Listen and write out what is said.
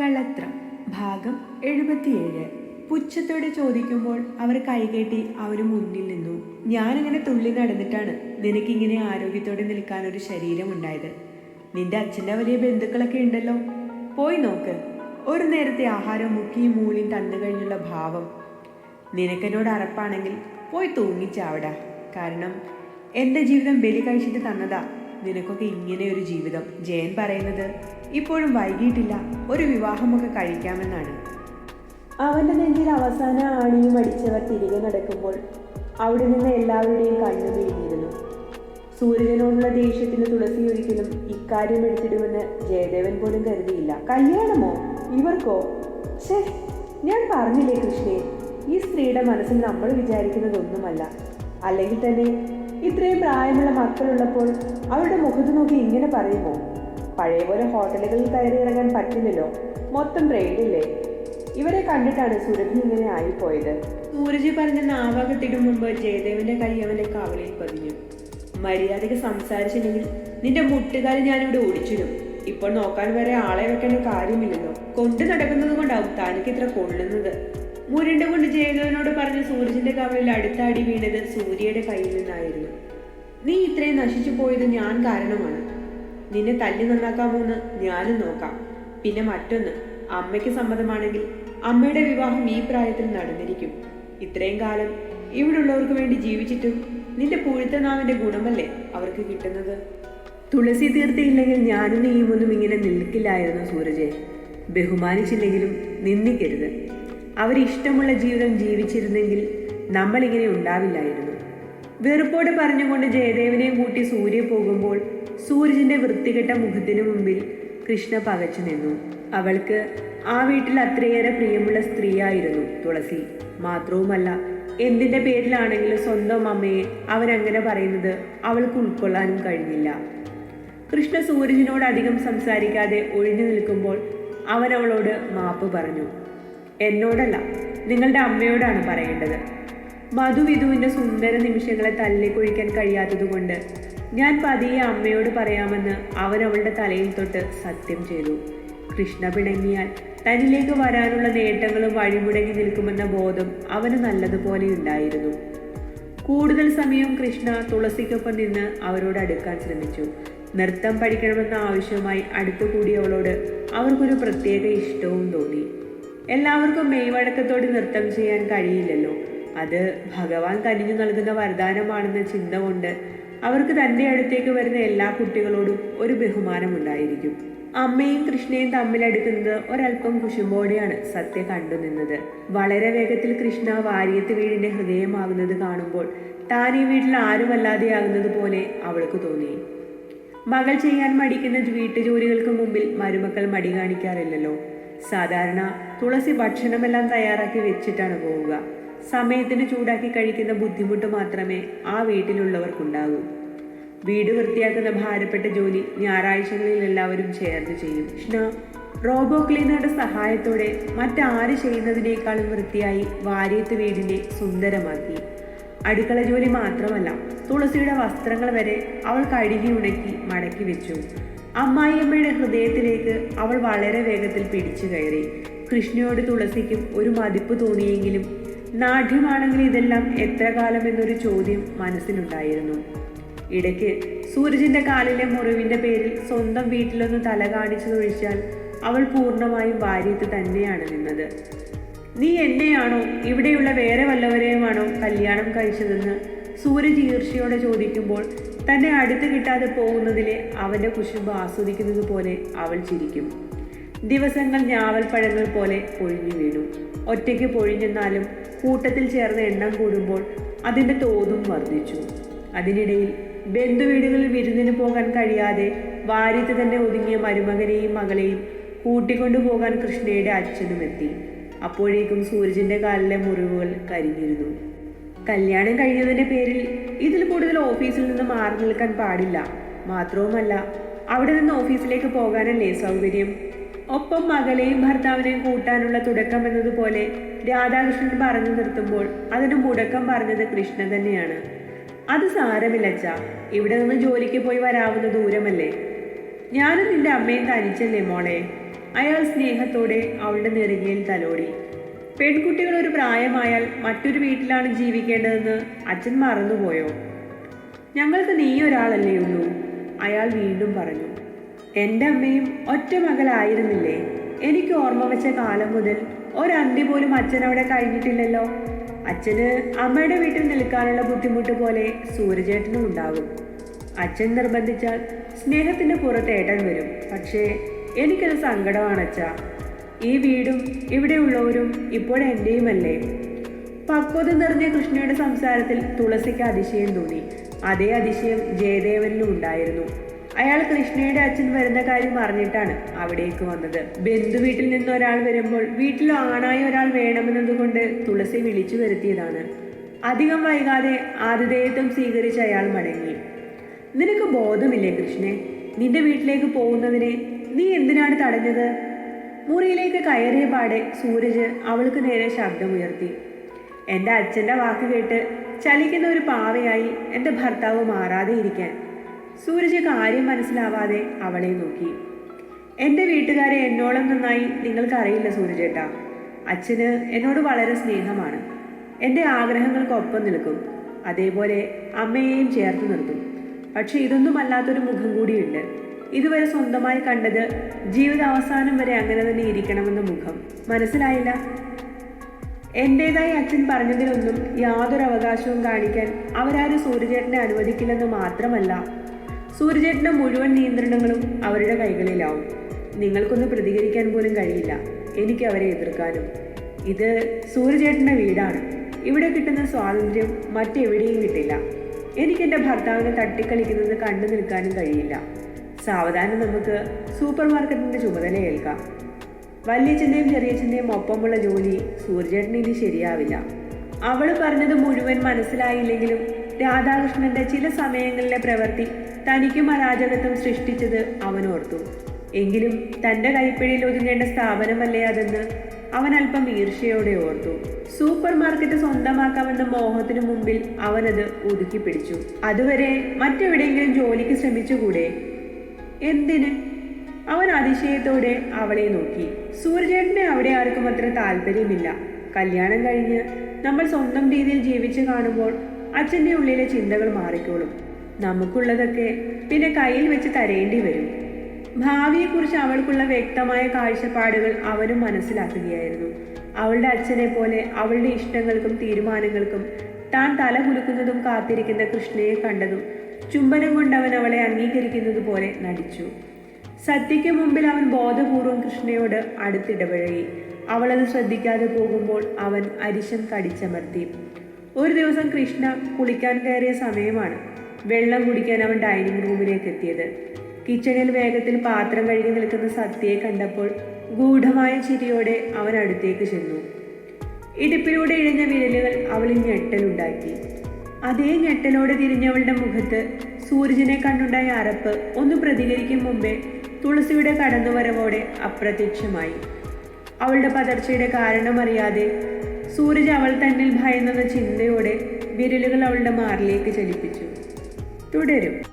കളത്രം ഭാഗം എഴുപത്തിയേഴ്. പുച്ഛത്തോടെ ചോദിക്കുമ്പോൾ അവർ കൈകെട്ടി അവർ മുന്നിൽ നിന്നു. ഞാനിങ്ങനെ തുള്ളി നടന്നിട്ടാണ് നിനക്കിങ്ങനെ ആരോഗ്യത്തോടെ നിൽക്കാൻ ഒരു ശരീരം ഉണ്ടായത് നിന്റെ അച്ഛന്റെ വലിയ ബന്ധുക്കളൊക്കെ ഉണ്ടല്ലോ. പോയി നോക്ക്. ഒരു നേരത്തെ ആഹാരം മുക്കിയും മൂളിയും തന്നു കഴിഞ്ഞുള്ള ഭാവം. നിനക്കെന്നോട് അറപ്പാണെങ്കിൽ പോയി തൂങ്ങിച്ചാവിടാ. കാരണം എന്റെ ജീവിതം ബലി കഴിച്ചിട്ട് തന്നതാ നിനക്കൊക്കെ ഇങ്ങനെ ഒരു ജീവിതം. ജയൻ പറയുന്നത് ഇപ്പോഴും വൈകിട്ടില്ല ഒരു വിവാഹമൊക്കെ കഴിക്കാമെന്നാണ്. അവന്റെ നെഞ്ചിൽ അവസാന ആണിയും അടിച്ചവർ തിരികെ നടക്കുമ്പോൾ അവിടെ നിന്ന് എല്ലാവരുടെയും കണ്ണു വീഴിയിരുന്നു സൂര്യനോടുള്ള ദേഷ്യത്തിന് തുളസി ഒരിക്കലും ഇക്കാര്യം എടുത്തിടുമെന്ന് ജയദേവൻ പോലും കരുതിയില്ല. കല്യാണമോ? ഇവർക്കോ? ശേ ഞാൻ പറഞ്ഞില്ലേ കൃഷ്ണേ ഈ സ്ത്രീയുടെ മനസ്സിൽ നമ്മൾ വിചാരിക്കുന്നതൊന്നുമല്ല. അല്ലെങ്കിൽ തന്നെ ഇത്രയും പ്രായമുള്ള മക്കളുള്ളപ്പോൾ അവരുടെ മുഖത്ത് നോക്കി ഇങ്ങനെ പറയുമോ? പഴയ പോലെ ഹോട്ടലുകളിൽ കയറി ഇറങ്ങാൻ പറ്റില്ലല്ലോ. മൊത്തം ട്രെയിനില്ലേ ഇവരെ കണ്ടിട്ടാണ് സുരഭി ഇങ്ങനെ ആയിപ്പോയത്. സൂരജ് പറഞ്ഞ നാവാകത്തിടും മുമ്പ് ജയദേവന്റെ കൈ അവന്റെ കവളിൽ പതിഞ്ഞു. മര്യാദയ്ക്ക് സംസാരിച്ചില്ലെങ്കിൽ നിന്റെ മുട്ടുകാൽ ഞാനിവിടെ ഓടിച്ചിടും ഇപ്പോൾ നോക്കാൻ വരെ ആളെ വെക്കേണ്ട കാര്യമില്ലല്ലോ. കൊണ്ടു നടക്കുന്നത് കൊണ്ടാവും തനിക്ക് ഇത്ര കൊള്ളുന്നത്. മുരണ്ട കൊണ്ട് ജയദേവനോട് പറഞ്ഞ സൂരജിന്റെ കവളിൽ അടുത്ത അടി വീണത് സൂര്യയുടെ കയ്യിൽ നിന്നായിരുന്നു. നീ ഇത്രയും നശിച്ചു പോയത് ഞാൻ കാരണമാണ്. നിന്നെ തല്ലി നന്നാക്കാമോന്ന് ഞാനും നോക്കാം. പിന്നെ മറ്റൊന്ന് അമ്മയ്ക്ക് സമ്മതമാണെങ്കിൽ അമ്മയുടെ വിവാഹം ഈ പ്രായത്തിൽ നടന്നിരിക്കും. ഇത്രയും കാലം ഇവിടുള്ളവർക്ക് വേണ്ടി ജീവിച്ചിട്ടും നിന്റെ പുഴുത്ത നാവിന്റെ ഗുണമല്ലേ അവർക്ക് കിട്ടുന്നത്? തുളസി തീർത്തിയില്ലെങ്കിൽ ഞാനും നീയുമൊന്നും ഇങ്ങനെ നിൽക്കില്ലായിരുന്നു സൂരജെ. ബഹുമാനിച്ചില്ലെങ്കിലും നിന്ദിക്കരുത്. അവരിഷ്ടമുള്ള ജീവിതം ജീവിച്ചിരുന്നെങ്കിൽ നമ്മളിങ്ങനെ ഉണ്ടാവില്ലായിരുന്നു. വെറുപ്പോട് പറഞ്ഞുകൊണ്ട് ജയദേവനെയും കൂട്ടി സൂര്യ പോകുമ്പോൾ സൂരജിന്റെ വൃത്തികെട്ട മുഖത്തിനു മുമ്പിൽ കൃഷ്ണ പകച്ചു നിന്നു. അവൾക്ക് ആ വീട്ടിൽ അത്രയേറെ പ്രിയമുള്ള സ്ത്രീയായിരുന്നു തുളസി. മാത്രവുമല്ല എന്തിന്റെ പേരിലാണെങ്കിലും സ്വന്തം അമ്മയെ അവരങ്ങനെ പറയുന്നത് അവൾക്ക് ഉൾക്കൊള്ളാനും കഴിഞ്ഞില്ല. കൃഷ്ണ സൂരജിനോട് അധികം സംസാരിക്കാതെ ഒഴിഞ്ഞു നിൽക്കുമ്പോൾ അവൻ അവളോട് മാപ്പ് പറഞ്ഞു. എന്നോടല്ല നിങ്ങളുടെ അമ്മയോടാണ് പറയേണ്ടത്. മധുവിധുവിന്റെ സുന്ദര നിമിഷങ്ങളെ തല്ലിക്കൊഴിക്കാൻ കഴിയാത്തതുകൊണ്ട് ഞാൻ പതിയെ അമ്മയോട് പറയാമെന്ന് അവൻ അവളുടെ തലയിൽ തൊട്ട് സത്യം ചെയ്തു. കൃഷ്ണ പിണങ്ങിയാൽ തന്നിലേക്ക് വരാനുള്ള നേട്ടങ്ങളും വഴിമുടങ്ങി നിൽക്കുമെന്ന ബോധം അവന് നല്ലതുപോലെ ഉണ്ടായിരുന്നു. കൂടുതൽ സമയം കൃഷ്ണ തുളസിക്കൊപ്പം നിന്ന് അവരോട് അടുക്കാൻ ശ്രമിച്ചു. നൃത്തം പഠിക്കണമെന്ന ആവശ്യവുമായി അടുത്തുകൂടിയവളോട് അവർക്കൊരു പ്രത്യേക ഇഷ്ടവും തോന്നി. എല്ലാവർക്കും മെയ്വഴക്കത്തോടെ നൃത്തം ചെയ്യാൻ കഴിയില്ലല്ലോ. അത് ഭഗവാൻ കനിഞ്ഞു നൽകുന്ന വരദാനമാണെന്ന ചിന്ത കൊണ്ട് അവർക്ക് തന്റെ അടുത്തേക്ക് വരുന്ന എല്ലാ കുട്ടികളോടും ഒരു ബഹുമാനമുണ്ടായിരിക്കും. അമ്മയും കൃഷ്ണയും തമ്മിലെടുക്കുന്നത് ഒരല്പം കുശുമ്പോടെയാണ് സത്യ കണ്ടു നിന്നത്. വളരെ വേഗത്തിൽ കൃഷ്ണ വാര്യത്ത് വീടിന്റെ ഹൃദയമാകുന്നത് കാണുമ്പോൾ താൻ ഈ വീട്ടിൽ ആരുമല്ലാതെയാകുന്നത് പോലെ അവൾക്ക് തോന്നി. മകൾ ചെയ്യാൻ മടിക്കുന്ന വീട്ടുജോലികൾക്ക് മുമ്പിൽ മരുമക്കൾ മടി കാണിക്കാറില്ലല്ലോ. സാധാരണ തുളസി ഭക്ഷണമെല്ലാം തയ്യാറാക്കി വെച്ചിട്ടാണ് പോവുക. സമയത്തിന് ചൂടാക്കി കഴിക്കുന്ന ബുദ്ധിമുട്ട് മാത്രമേ ആ വീട്ടിലുള്ളവർക്കുണ്ടാകൂ. വീട് വൃത്തിയാക്കുന്ന ഭാരപ്പെട്ട ജോലി ഞായറാഴ്ചകളിൽ എല്ലാവരും ചേർന്ന് ചെയ്യും. കൃഷ്ണ റോബോ ക്ലീനറുടെ സഹായത്തോടെ മറ്റാര് ചെയ്യുന്നതിനേക്കാളും വൃത്തിയായി വാര്യത്ത് വീടിനെ സുന്ദരമാക്കി. അടുക്കള ജോലി മാത്രമല്ല തുളസിയുടെ വസ്ത്രങ്ങൾ വരെ അവൾ കഴുകി ഉണക്കി മടക്കി വെച്ചു. അമ്മായിയമ്മയുടെ ഹൃദയത്തിലേക്ക് അവൾ വളരെ വേഗത്തിൽ പിടിച്ചു കയറി. കൃഷ്ണയോട് തുളസിക്കും ഒരു മതിപ്പ് തോന്നിയെങ്കിലും നാഠ്യമാണെങ്കിൽ ഇതെല്ലാം എത്ര കാലം എന്നൊരു ചോദ്യം മനസ്സിലുണ്ടായിരുന്നു. ഇടയ്ക്ക് സൂരജിന്റെ കാലിലെ മുറിവിന്റെ പേരിൽ സ്വന്തം വീട്ടിലൊന്ന് തല കാണിച്ചതൊഴിച്ചാൽ അവൾ പൂർണമായും ഭാര്യത്ത് തന്നെയാണ് നിന്നത്. നീ എന്നെയാണോ ഇവിടെയുള്ള വേറെ വല്ലവരെയുമാണോ കല്യാണം കഴിച്ചതെന്ന്? സൂരജ് ഈർഷ്യയോടെ ചോദിക്കുമ്പോൾ തന്നെ അടുത്ത് കിട്ടാതെ പോകുന്നതിലെ അവന്റെ കുശുമ്പ് ആസ്വദിക്കുന്നത് പോലെ അവൾ ചിരിക്കും. ദിവസങ്ങൾ ഞാവൽപ്പഴങ്ങൾ പോലെ പൊഴിഞ്ഞു വീണു. ഒറ്റയ്ക്ക് പൊഴിഞ്ഞെന്നാലും കൂട്ടത്തിൽ ചേർന്ന് എണ്ണം കൂടുമ്പോൾ അതിന്റെ തോതും വർദ്ധിച്ചു. അതിനിടയിൽ ബന്ധുവീടുകളിൽ വിരുന്നിന് പോകാൻ കഴിയാതെ വാര്യത്ത് തന്നെ ഒതുങ്ങിയ മരുമകനെയും മകളെയും കൂട്ടിക്കൊണ്ടുപോകാൻ കൃഷ്ണയുടെ അച്ഛനും എത്തി അപ്പോഴേക്കും സൂരജിന്റെ കാലിലെ മുറിവുകൾ കരിഞ്ഞിരുന്നു. കല്യാണം കഴിഞ്ഞതിന്റെ പേരിൽ ഇതിൽ കൂടുതൽ ഓഫീസിൽ നിന്ന് മാറി നിൽക്കാൻ പാടില്ല. മാത്രവുമല്ല അവിടെ നിന്ന് ഓഫീസിലേക്ക് പോകാനല്ലേ സൗകര്യം? ഒപ്പം മകളെയും ഭർത്താവിനെയും കൂട്ടാനുള്ള തുടക്കം എന്നതുപോലെ രാധാകൃഷ്ണൻ പറഞ്ഞു നിർത്തുമ്പോൾ അതിന് മുടക്കം പറഞ്ഞത് കൃഷ്ണൻ തന്നെയാണ്. അത് സാരമില്ലച്ച ഇവിടെ നിന്ന് ജോലിക്ക് പോയി വരാവുന്ന ദൂരമല്ലേ? ഞാനും നിന്റെ അമ്മയും തനിച്ചല്ലേ മോളെ? അയാൾ സ്നേഹത്തോടെ അവളുടെ നെറുകയിൽ തലോടി. പെൺകുട്ടികൾ ഒരു പ്രായമായാൽ മറ്റൊരു വീട്ടിലാണ് ജീവിക്കേണ്ടതെന്ന് അച്ഛൻ മറന്നുപോയോ? ഞങ്ങൾക്ക് നീ ഒരാളല്ലേ ഉള്ളൂ അയാൾ വീണ്ടും പറഞ്ഞു. എന്റെ അമ്മയും ഒറ്റ മകളായിരുന്നില്ലേ? എനിക്ക് ഓർമ്മ വെച്ച കാലം മുതൽ ഒരന്തി പോലും അച്ഛൻ അവിടെ കഴിഞ്ഞിട്ടില്ലല്ലോ. അച്ഛന് അമ്മയുടെ വീട്ടിൽ നിൽക്കാനുള്ള ബുദ്ധിമുട്ട് പോലെ സൂര്യചേട്ടനും ഉണ്ടാകും. അച്ഛൻ നിർബന്ധിച്ചാൽ സ്നേഹത്തിന്റെ പുറത്തേട്ടൻ വരും പക്ഷേ എനിക്കത് സങ്കടമാണ് അച്ഛാ ഈ വീടും ഇവിടെയുള്ളവരും ഇപ്പോഴെന്റെയുമല്ലേ പക്വത നിറഞ്ഞ കൃഷ്ണയുടെ സംസാരത്തിൽ തുളസിക്ക് അതിശയം തോന്നി. അതേ അതിശയം ജയദേവനിലും ഉണ്ടായിരുന്നു. അയാൾ കൃഷ്ണയുടെ അച്ഛൻ വരുന്ന കാര്യം അറിഞ്ഞിട്ടാണ് അവിടേക്ക് വന്നത്. ബന്ധു വീട്ടിൽ നിന്ന് ഒരാൾ വരുമ്പോൾ വീട്ടിൽ ആണായി ഒരാൾ വേണമെന്നതുകൊണ്ട് തുളസി വിളിച്ചു വരുത്തിയതാണ്. അധികം വൈകാതെ ആതിഥേയത്വം സ്വീകരിച്ച അയാൾ മടങ്ങി. നിനക്ക് ബോധമില്ലേ കൃഷ്ണെ? നിന്റെ വീട്ടിലേക്ക് പോകുന്നതിനെ നീ എന്തിനാണ് തടഞ്ഞത്? മുറിയിലേക്ക് കയറിയ പാടെ സൂരജ് അവൾക്ക് നേരെ ശബ്ദമുയർത്തി. എന്റെ അച്ഛന്റെ വാക്ക് കേട്ട് ചലിക്കുന്ന ഒരു പാവയായി എന്റെ ഭർത്താവ് മാറാതെ ഇരിക്കാൻ. സൂരജ് കാര്യം മനസ്സിലാവാതെ അവളെ നോക്കി. എന്റെ വീട്ടുകാരെ എന്നോളം നന്നായി നിങ്ങൾക്കറിയില്ല സൂരജേട്ടാ. അച്ഛന് എന്നോട് വളരെ സ്നേഹമാണ്. എന്റെ ആഗ്രഹങ്ങൾക്കൊപ്പം നിൽക്കും. അതേപോലെ അമ്മയെയും ചേർത്ത് നിർത്തും. പക്ഷെ ഇതൊന്നുമല്ലാത്തൊരു മുഖം കൂടിയുണ്ട്. ഇതുവരെ സ്വന്തമായി കണ്ടത് ജീവിതാവസാനം വരെ അങ്ങനെ തന്നെ ഇരിക്കണമെന്ന മുഖം. മനസ്സിലായില്ല? എന്റേതായി അച്ഛൻ പറഞ്ഞതിലൊന്നും യാതൊരു അവകാശവും കാണിക്കാൻ അവരാരും സൂര്യചേട്ടനെ അനുവദിക്കില്ലെന്ന് മാത്രമല്ല സൂര്യചേട്ടന്റെ മുഴുവൻ നിയന്ത്രണങ്ങളും അവരുടെ കൈകളിലാവും. നിങ്ങൾക്കൊന്നും പ്രതികരിക്കാൻ പോലും കഴിയില്ല എനിക്ക് അവരെ എതിർക്കാനും. ഇത് സൂര്യചേട്ടന്റെ വീടാണ്. ഇവിടെ കിട്ടുന്ന സ്വാതന്ത്ര്യം മറ്റെവിടെയും കിട്ടില്ല. എനിക്കെന്റെ ഭർത്താവിനെ തട്ടിക്കളിക്കുന്നത് കണ്ടു നിൽക്കാനും കഴിയില്ല. സാവധാനം നമുക്ക് സൂപ്പർ മാർക്കറ്റിന്റെ ചുമതല ഏൽക്കാം വല്യച്ഛന്റെയും ചെറിയച്ഛന്റെയും ഒപ്പമുള്ള ജോലി സൂര്യചേട്ടന് ഇനി ശരിയാവില്ല. അവൾ പറഞ്ഞത് മുഴുവൻ മനസ്സിലായില്ലെങ്കിലും രാധാകൃഷ്ണന്റെ ചില സമയങ്ങളിലെ പ്രവൃത്തി തനിക്കും അരാജകത്വം സൃഷ്ടിച്ചത് ഓർത്തു എങ്കിലും തന്റെ കൈപ്പിടിയിൽ ഒതുങ്ങേണ്ട സ്ഥാപനമല്ലേ അതെന്ന് അവൻ അല്പം ഈർഷ്യയോടെ ഓർത്തു. സൂപ്പർ മാർക്കറ്റ് സ്വന്തമാക്കാമെന്ന മോഹത്തിനു മുമ്പിൽ അവനത് ഒതുക്കി പിടിച്ചു. അതുവരെ മറ്റെവിടെയെങ്കിലും ജോലിക്ക് ശ്രമിച്ചുകൂടെ? എന്തിന്? അവൻ അതിശയത്തോടെ അവളെ നോക്കി. സൂര്യചേട്ടനെ അവിടെ ആർക്കും അത്ര താല്പര്യമില്ല. കല്യാണം കഴിഞ്ഞ് നമ്മൾ സ്വന്തം രീതിയിൽ ജീവിച്ചു കാണുമ്പോൾ അച്ഛന്റെ ഉള്ളിലെ ചിന്തകൾ മാറിക്കോളും. നമുക്കുള്ളതൊക്കെ പിന്നെ കയ്യിൽ വെച്ച് തരേണ്ടി വരും. ഭാവിയെക്കുറിച്ച് അവൾക്കുള്ള വ്യക്തമായ കാഴ്ചപ്പാടുകൾ അവനും മനസ്സിലാക്കുകയായിരുന്നു. അവളുടെ അച്ഛനെ പോലെ അവളുടെ ഇഷ്ടങ്ങൾക്കും തീരുമാനങ്ങൾക്കും താൻ തല കുലുക്കുന്നതും കാത്തിരിക്കുന്ന കൃഷ്ണയെ കണ്ടതും ചുംബനം കൊണ്ടവൻ അവളെ അംഗീകരിക്കുന്നത് പോലെ നടിച്ചു. സത്യയ്ക്ക് മുമ്പിൽ അവൻ ബോധപൂർവം കൃഷ്ണയോട് അടുത്തിടപഴകി. അവളത് ശ്രദ്ധിക്കാതെ പോകുമ്പോൾ അവൻ അരിശം കടിച്ചമർത്തി. ഒരു ദിവസം കൃഷ്ണ കുളിക്കാൻ കയറിയ സമയമാണ് വെള്ളം കുടിക്കാൻ അവൻ ഡൈനിങ് റൂമിലേക്ക് എത്തിയത്. കിച്ചണിൽ വേഗത്തിൽ പാത്രം കഴുകി നിൽക്കുന്ന സത്യയെ കണ്ടപ്പോൾ ഗൂഢമായ ചിരിയോടെ അവൻ അടുത്തേക്ക് ചെന്നു. ഇടുപ്പിലൂടെ ഇഴഞ്ഞ വിരലുകൾ അവളിൽ ഞെട്ടലുണ്ടാക്കി. അതേ ഞെട്ടലോടെ തിരിഞ്ഞവളുടെ മുഖത്ത് സൂര്യനെ കണ്ടുണ്ടായ അറപ്പ് ഒന്ന് പ്രതികരിക്കും മുമ്പേ തുളസിയുടെ കടന്നുവരവോടെ അപ്രത്യക്ഷമായി. അവളുടെ പതർച്ചയുടെ കാരണമറിയാതെ സൂരജ് അവൾ തന്നിൽ ഭയന്നെന്ന ചിന്തയോടെ വിരലുകൾ അവളുടെ മാറിലേക്ക് ചലിപ്പിച്ചു. തുടരും.